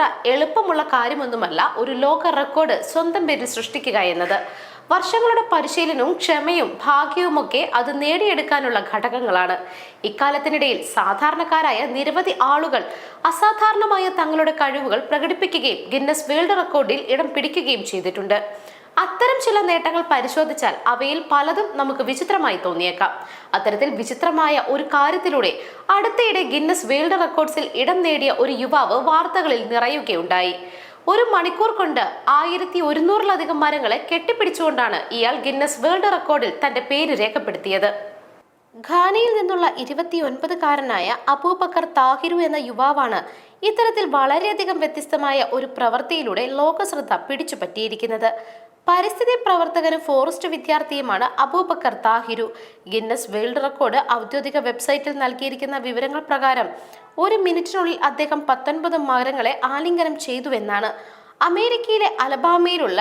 അത്ര എളുപ്പമുള്ള കാര്യമൊന്നുമല്ല ഒരു ലോക റെക്കോർഡ് സ്വന്തം പേരിൽ സൃഷ്ടിക്കുക എന്നത്. വർഷങ്ങളുടെ പരിശീലനവും ക്ഷമയും ഭാഗ്യവുമൊക്കെ അത് നേടിയെടുക്കാനുള്ള ഘടകങ്ങളാണ്. ഇക്കാലത്തിനിടയിൽ സാധാരണക്കാരായ നിരവധി ആളുകൾ അസാധാരണമായ തങ്ങളുടെ കഴിവുകൾ പ്രകടിപ്പിക്കുകയും ഗിന്നസ് വേൾഡ് റെക്കോർഡിൽ ഇടം പിടിക്കുകയും ചെയ്തിട്ടുണ്ട്. അത്തരം ചില നേട്ടങ്ങൾ പരിശോധിച്ചാൽ അവയിൽ പലതും നമുക്ക് വിചിത്രമായി തോന്നിയേക്കാം. അത്തരത്തിൽ വിചിത്രമായ ഒരു കാര്യത്തിലൂടെ അടുത്തയിടെ ഗിന്നസ് വേൾഡ് റെക്കോർഡ്സിൽ ഇടം നേടിയ ഒരു യുവാവ് വാർത്തകളിൽ നിറയുകയുണ്ടായി. ഒരു മണിക്കൂർ കൊണ്ട് ആയിരത്തി ഒരുന്നൂറിലധികം മരങ്ങളെ കെട്ടിപ്പിടിച്ചുകൊണ്ടാണ് ഇയാൾ ഗിന്നസ് വേൾഡ് റെക്കോർഡിൽ തന്റെ പേര് രേഖപ്പെടുത്തിയത്. ഖാനയിൽ നിന്നുള്ള ഇരുപത്തിയൊൻപതുകാരനായ അബൂബക്കർ താഹിരു എന്ന യുവാവാണ് ഇത്തരത്തിൽ വളരെയധികം വ്യത്യസ്തമായ ഒരു പ്രവൃത്തിയിലൂടെ ലോകശ്രദ്ധ പിടിച്ചുപറ്റിയിരിക്കുന്നത്. പരിസ്ഥിതി പ്രവർത്തകനും forest വിദ്യാർത്ഥിയുമാണ് Abubacker Thahiru. Guinness world record ഔദ്യോഗിക വെബ്സൈറ്റിൽ നൽകിയിരിക്കുന്ന വിവരങ്ങൾ പ്രകാരം ഒരു മിനിറ്റിനുള്ളിൽ അദ്ദേഹം പത്തൊൻപത് മകരങ്ങളെ ആലിംഗനം ചെയ്തുവെന്നാണ്. അമേരിക്കയിലെ അലബാമയിലുള്ള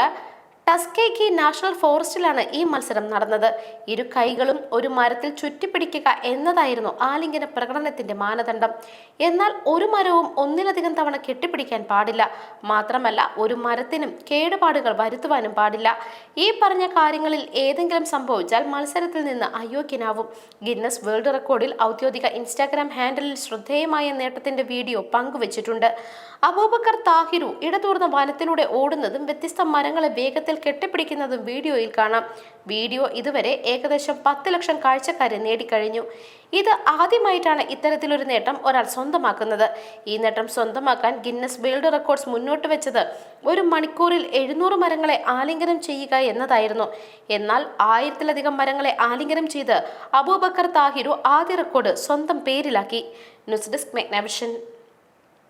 ടസ്കേക്കി നാഷണൽ ഫോറസ്റ്റിലാണ് ഈ മത്സരം നടന്നത്. ഇരു കൈകളും ഒരു മരത്തിൽ ചുറ്റിപ്പിടിക്കുക എന്നതായിരുന്നു ആലിംഗന പ്രകടനത്തിന്റെ മാനദണ്ഡം. എന്നാൽ ഒരു മരവും ഒന്നിലധികം തവണ കെട്ടിപ്പിടിക്കാൻ പാടില്ല. മാത്രമല്ല ഒരു മരത്തിനും കേടുപാടുകൾ വരുത്തുവാനും പാടില്ല. ഈ പറഞ്ഞ കാര്യങ്ങളിൽ ഏതെങ്കിലും സംഭവിച്ചാൽ മത്സരത്തിൽ നിന്ന് അയോഗ്യനാവും. ഗിന്നസ് വേൾഡ് റെക്കോർഡിൽ ഔദ്യോഗിക ഇൻസ്റ്റാഗ്രാം ഹാൻഡിലിൽ ശ്രദ്ധേയമായ നേട്ടത്തിന്റെ വീഡിയോ പങ്കുവച്ചിട്ടുണ്ട്. അബൂബക്കർ താഹിരു ഇടതൂർന്ന വനത്തിലൂടെ ഓടുന്നതും വ്യത്യസ്ത മരങ്ങളെ വേഗത്തിൽ കെട്ടിപ്പിടിക്കുന്നതും വീഡിയോയിൽ കാണാം. വീഡിയോ ഇതുവരെ ഏകദേശം പത്ത് ലക്ഷം കാഴ്ചക്കാരെ നേടിക്കഴിഞ്ഞു. ഇത് ആദ്യമായിട്ടാണ് ഇത്തരത്തിലൊരു നേട്ടം ഒരാൾ സ്വന്തമാക്കുന്നത്. ഈ നേട്ടം സ്വന്തമാക്കാൻ ഗിന്നസ് വേൾഡ് റെക്കോർഡ്സ് മുന്നോട്ട് വെച്ചത് ഒരു മണിക്കൂറിൽ എഴുന്നൂറ് മരങ്ങളെ ആലിംഗനം ചെയ്യുക എന്നതായിരുന്നു. എന്നാൽ ആയിരത്തിലധികം മരങ്ങളെ ആലിംഗനം ചെയ്ത് അബൂബക്കർ താഹിരു ആദ്യ റെക്കോർഡ് സ്വന്തം പേരിലാക്കി. News desk മെഗ്നാവിഷൻ